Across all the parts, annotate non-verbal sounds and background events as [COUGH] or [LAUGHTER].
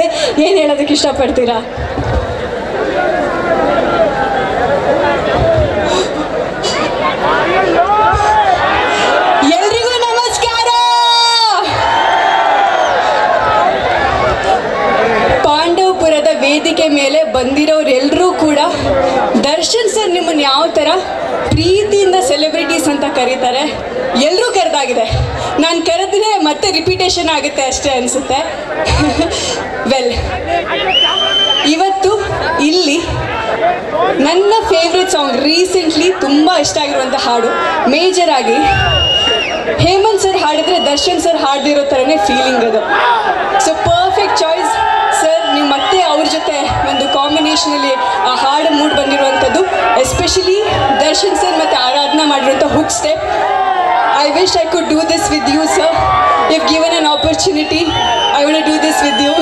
ಇದೆ ಏನು ಹೇಳೋದಕ್ಕೆ ಇಷ್ಟಪಡ್ತೀರಾ? ವೇದಿಕೆ ಮೇಲೆ ಬಂದಿರೋರೆಲ್ಲರೂ ಕೂಡ ದರ್ಶನ್ ನಿಮ್ಮನ್ನು ಯಾವ ಥರ ಪ್ರೀತಿಯಿಂದ ಸೆಲೆಬ್ರಿಟೀಸ್ ಅಂತ ಕರೀತಾರೆ ಎಲ್ಲರೂ ಕರೆದಾಗಿದೆ. ನಾನು ಕರೆದ್ರೆ ಮತ್ತೆ ರಿಪಿಟೇಷನ್ ಆಗುತ್ತೆ ಅಷ್ಟೇ ಅನಿಸುತ್ತೆ. ವೆಲ್ ಇವತ್ತು ಇಲ್ಲಿ ನನ್ನ ಫೇವ್ರೆಟ್ ಸಾಂಗ್ ರೀಸೆಂಟ್ಲಿ ತುಂಬ ಇಷ್ಟ ಆಗಿರುವಂಥ ಹಾಡು ಮೇಜರ್ ಆಗಿ ಹೇಮಂತ್ ಸರ್ ಹಾಡಿದ್ರೆ ದರ್ಶನ್ ಸರ್ ಹಾಡಿರೋ ಥರನೇ ಫೀಲಿಂಗ್ ಅದು. ಸೊ ಪರ್ಫೆಕ್ಟ್ ಚಾಯ್ಸ್ ಸರ್ ನೀವು ಮತ್ತೆ ಅವ್ರ ಜೊತೆ ಒಂದು ಕಾಂಬಿನೇಷನಲ್ಲಿ ಆ ಹಾಡು ಎಸ್ಪೆಷಲಿ ದರ್ಶನ್ ಸರ್ ಮತ್ತು ಆರಾಧನಾ ಮಾಡಿರುವಂಥ hook step I wish I could do this with you sir if given an opportunity I will do this with you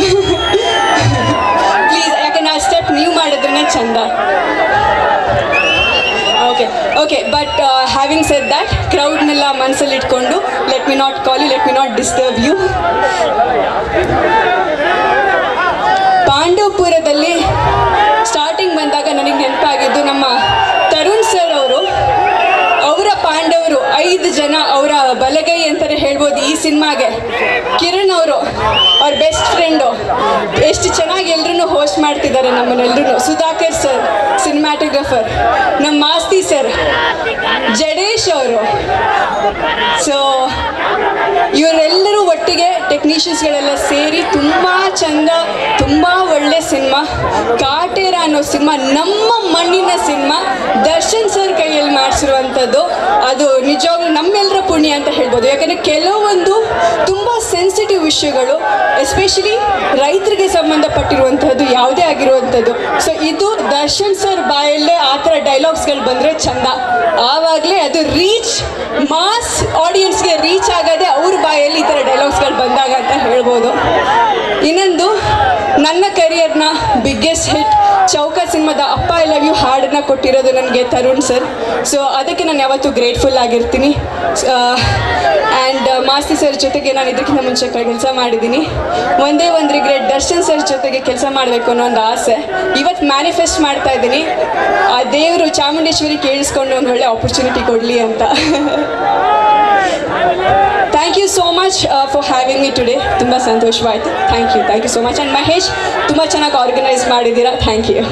please ಯಾಕಂದ್ರೆ ಆ ಸ್ಟೆಪ್ ನೀವು ಮಾಡಿದ್ರೇ ಚಂದ. Okay okay but having said that ಕ್ರೌಡ್ನೆಲ್ಲ ಮನಸ್ಸಲ್ಲಿ ಇಟ್ಕೊಂಡು let me not call you let me not disturb you ಪಾಂಡವಪುರದಲ್ಲಿ starting ಬಂದಾಗ ನನಗೆ ನೆನಪಾಗಿದ್ದು ನಮ್ಮ ತರುಣ್ ಸರ್ ಅವರು ಅವರ ಪಾಂಡವರು ಜನ ಅವರ ಬಲಗೈ ಅಂತಾನೆ ಹೇಳ್ಬೋದು ಈ ಸಿನಿಮಾಗೆ. ಕಿರಣ್ ಅವರು, ಅವ್ರ ಬೆಸ್ಟ್ ಫ್ರೆಂಡು ಎಷ್ಟು ಚೆನ್ನಾಗಿ ಎಲ್ಲರೂ ಹೋಸ್ಟ್ ಮಾಡ್ತಿದ್ದಾರೆ ನಮ್ಮನ್ನೆಲ್ಲರೂ ಸುಧಾಕರ್ ಸರ್ ಸಿನಿಮ್ಯಾಟೋಗ್ರಫರ್ ನಮ್ಮ ಮಾಸ್ತಿ ಸರ್ ಜಡೇಶ್ ಅವರು. ಸೊ ಇವರೆಲ್ಲರೂ ಒಟ್ಟಿಗೆ ಟೆಕ್ನಿಷಿಯನ್ಸ್ಗಳೆಲ್ಲ ಸೇರಿ ತುಂಬ ಚಂದ, ತುಂಬ ಒಳ್ಳೆ ಸಿನಿಮಾ. ಕಾಟೇರ ಅನ್ನೋ ಸಿನಿಮಾ, ನಮ್ಮ ಮಣ್ಣಿನ ಸಿನಿಮಾ. ದರ್ಶನ್ ಸರ್ ಕೈಯಲ್ಲಿ ಮಾಡಿಸಿರುವಂಥದ್ದು. ಅದು ನಿಜವಾಗ್ಲೂ ನಮ್ಮೆಲ್ಲರ ಪುಣ್ಯ ಅಂತ ಹೇಳ್ಬೋದು. ಯಾಕಂದರೆ ಕೆಲವೊಂದು ತುಂಬ ಸೆನ್ಸಿಟಿವ್ ವಿಷಯಗಳು ಎಸ್ಪೆಷಲಿ ರೈತರಿಗೆ ಸಂಬಂಧಪಟ್ಟಿರುವಂಥದ್ದು ಯಾವುದೇ ಆಗಿರುವಂಥದ್ದು ಸೊ ಇದು ದರ್ಶನ್ ಸರ್ ಬಾಯಲ್ಲೇ ಆ ಥರ ಡೈಲಾಗ್ಸ್ಗಳು ಬಂದರೆ ಚಂದ. ಆವಾಗಲೇ ಅದು ರೀಚ್ ಮಾಸ್ ಆಡಿಯನ್ಸ್ಗೆ ರೀಚ್ ಆಗೋದೇ ಅವ್ರ ಬಾಯಲ್ಲಿ ಈ ಥರ ಡೈಲಾಗ್ಸ್ಗಳು ಬಂದಾಗ ಅಂತ ಹೇಳ್ಬೋದು. ಇನ್ನೊಂದು, ನನ್ನ ಹಿಟ್ ಚೌಕ ಸಿನಿಮಾದ ಅಪ್ಪ ಐ ಲವ್ ಯು ಹಾಡನ್ನ ಕೊಟ್ಟಿರೋದು ನನಗೆ ತರುಣ್ ಸರ್. ಸೊ ಅದಕ್ಕೆ ನಾನು ಯಾವತ್ತೂ ಗ್ರೇಟ್ಫುಲ್ ಆಗಿರ್ತೀನಿ. ಆ್ಯಂಡ್ ಮಾಸ್ತಿ ಸರ್ ಜೊತೆಗೆ ನಾನು ಇದಕ್ಕಿಂತ ಮುಂಚೆ ಕೆಲಸ ಮಾಡಿದ್ದೀನಿ. ಒಂದೇ ಒಂದು ರಿಗ್ರೆಟ್ ದರ್ಶನ್ ಸರ್ ಜೊತೆಗೆ ಕೆಲಸ ಮಾಡಬೇಕು ಅನ್ನೋ ಒಂದು ಆಸೆ. ಇವತ್ತು ಮ್ಯಾನಿಫೆಸ್ಟ್ ಮಾಡ್ತಾ ಇದ್ದೀನಿ. ಆ ದೇವರು ಚಾಮುಂಡೇಶ್ವರಿ ಕೇಳಿಸ್ಕೊಂಡು ಒಂದು ಒಳ್ಳೆ ಆಪರ್ಚುನಿಟಿ ಕೊಡಲಿ ಅಂತ. [LAUGHS] Much for having me today ತುಂಬ ಸಂತೋಷವಾಯಿತು. Thank you thank you so much and Mahesh ತುಂಬ ಚೆನ್ನಾಗಿ ಆರ್ಗನೈಸ್ ಮಾಡಿದ್ದೀರಾ. Thank you